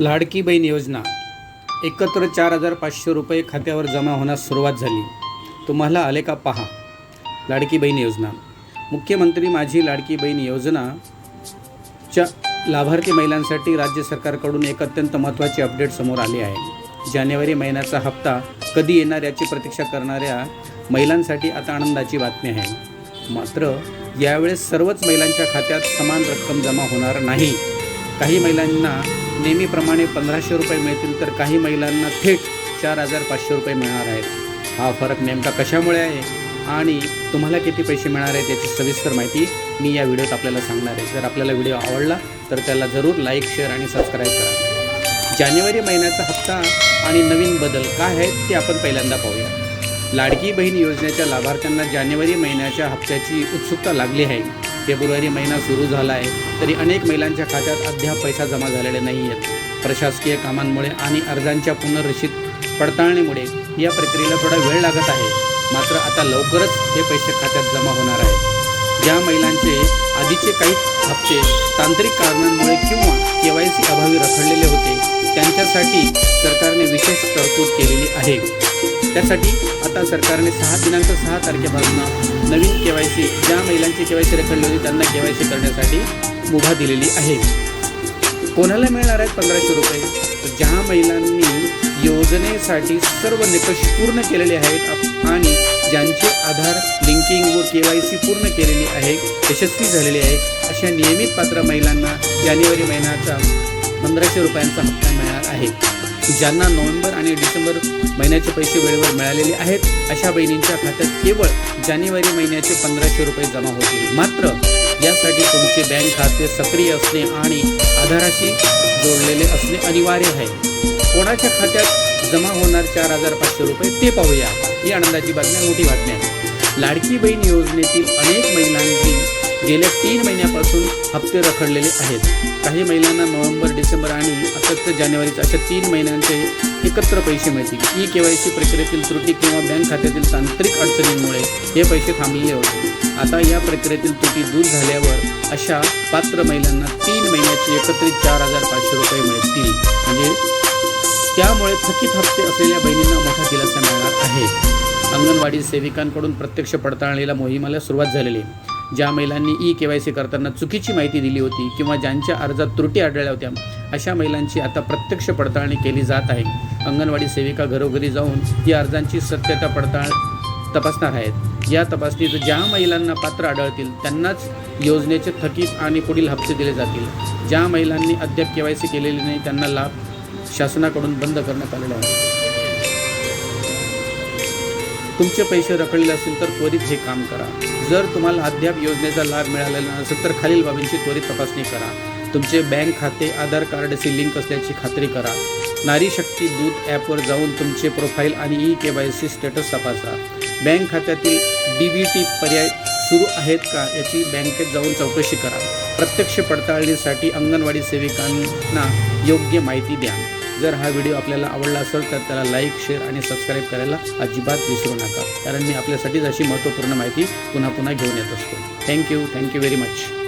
लाडकी बहीण योजना. एकत्र चार हजार पाचशे रुपये खात्यावर जमा होण्यास सुरुवात झाली. तुम्हाला आले का पहा. लाडकी बहीण योजना. मुख्यमंत्री माझी लाडकी बहीण योजनाच्या लाभार्थी महिलांसाठी राज्य सरकारकडून एक अत्यंत महत्त्वाचे अपडेट समोर आले आहे. जानेवारी महिन्याचा हप्ता कधी येणार याची प्रतीक्षा करणाऱ्या महिलांसाठी आता आनंदाची बातमी आहे. मात्र यावेळेस सर्वच महिलांच्या खात्यात समान रक्कम जमा होणार नाही. काही महिलांना नेहमीप्रमाणे पंधराशे रुपये मिळतील तर काही महिलांना थेट चार हजार पाचशे रुपये मिळणार आहेत. हा फरक नेमका कशामुळे आहे आणि तुम्हाला किती पैसे मिळणार आहेत याची सविस्तर माहिती मी या व्हिडिओत आपल्याला सांगणार आहे. जर आपल्याला व्हिडिओ आवडला तर त्याला जरूर लाईक शेअर आणि सबस्क्राईब करा. जानेवारी महिन्याचा हप्ता आणि नवीन बदल काय आहेत ते आपण पहिल्यांदा पाहूया. लाडकी बहीण योजनेच्या लाभार्थ्यांना जानेवारी महिन्याच्या हप्त्याची उत्सुकता लागली आहे. फेब्रुवारी महिना सुरू झाला आहे तरी अनेक महिलांच्या खात्यात अद्याप पैसा जमा झालेले नाही आहेत प्रशासकीय कामांमुळे आणि अर्जांच्या पुनर्रचित पडताळणीमुळे या प्रक्रियेला थोडा वेळ लागत आहे. मात्र आता लवकरच हे पैसे खात्यात जमा होणार आहेत. ज्या महिलांचे आधीचे काही हप्ते तांत्रिक कारणांमुळे किंवा के वाय सी अभावी रखडलेले होते त्यांच्यासाठी सरकारने विशेष तरतूद केलेली आहे. त्यासाठी आता सरकारने सहा दिनांक सहा तारखेपासून नवीन के वाय सी ज्या महिलांची के वाय सी रखडली होती त्यांना के वाय सी करण्यासाठी मुभा दिलेली आहे. कोणाला मिळणार आहेत पंधराशे रुपये? ज्या महिलांनी योजनेसाठी सर्व निकष पूर्ण केलेले आहेत आणि ज्यांचे आधार लिंकिंग व के वाय सी पूर्ण केलेली आहे यशस्वी झालेली आहे अशा नियमित पात्र महिलांना जानेवारी महिन्याचा पंधराशे रुपयांचा हप्ता मिळणार आहे. ज्यांना नोव्हेंबर आणि डिसेंबर महिन्याचे पैसे वेळेवर मिळालेले आहेत अशा बहिणींच्या खात्यात केवळ जानेवारी महिन्याचे पंधराशे रुपये जमा होतील. मात्र यासाठी तुमचे बँक खाते सक्रिय असणे आणि आधाराशी जोडलेले असणे अनिवार्य आहे. कोणाच्या खात्यात जमा होणार चार हजार पाचशे रुपये ते पाहूया. ही आनंदाची बातमी मोठी बातमी आहे लाडकी बहीण योजनेतील अनेक महिलांची गेल्या तीन महिन्यापासून हप्ते रखडलेले आहेत. काही महिलांना नोव्हेंबर डिसेंबर आणि आता जानेवारीचे अशा तीन महिन्यांचे एकत्र पैसे मिळतील. ई के वाय सी प्रक्रियेतील त्रुटी किंवा बँक खात्यातील तांत्रिक अडचणींमुळे हे पैसे थांबलेले होते. आता या प्रक्रियेतील त्रुटी दूर झाल्यावर अशा पात्र महिलांना तीन महिन्याचे एकत्रित चार हजार पाचशे रुपये मिळतील. म्हणजे त्यामुळे थकीत हप्ते असलेल्या बहिणींना मोठा दिलासा मिळणार आहे. अंगणवाडी सेविकांकडून प्रत्यक्ष पडताळणीला मोहिमेला सुरुवात झालेली आहे. ज्या महिलांनी ई के वाय सी करताना चुकीची माहिती दिली होती किंवा ज्यांच्या अर्जात त्रुटी आढळल्या होत्या अशा महिलांची आता प्रत्यक्ष पडताळणी केली जात आहे. अंगणवाडी सेविका घरोघरी जाऊन या अर्जांची सत्यता पडताळ तपासणार आहेत. या तपासणीत ज्या महिलांना पात्र आढळतील त्यांनाच योजनेचे थकीत आणि पुढील हप्ते दिले जातील. ज्या महिलांनी अद्याप के वाय सी केलेली नाही त्यांना लाभ शासनाकडून बंद करण्यात आलेला आहे. तुमचे पैसे रखडले असतील तर त्वरित हे काम करा. जर तुम्हाला अद्याप योजनेचा लाभ मिळालेला नसेल तर खालील बाबींची त्वरित तपासणी करा. तुमचे बँक खाते आधार कार्डशी लिंक असल्याची खात्री करा. नारी शक्ती दूत ॲपवर जाऊन तुमचे प्रोफाईल आणि E K Y C status तपासा. बँक खात्यातील डी बी टी पर्याय सुरू आहेत का याची बँकेत जाऊन चौकशी करा. प्रत्यक्ष पडताळणीसाठी अंगणवाडी सेविकांना योग्य माहिती द्या. जर हा व्हिडिओ आपल्याला आवडला असेल तर त्याला लाईक शेअर आणि सबस्क्राईब करायला अजिबात विसरू नका. कारण मी आपल्यासाठीच अशी महत्त्वपूर्ण माहिती पुन्हा पुन्हा घेऊन येत असतो. Thank you thank you very much.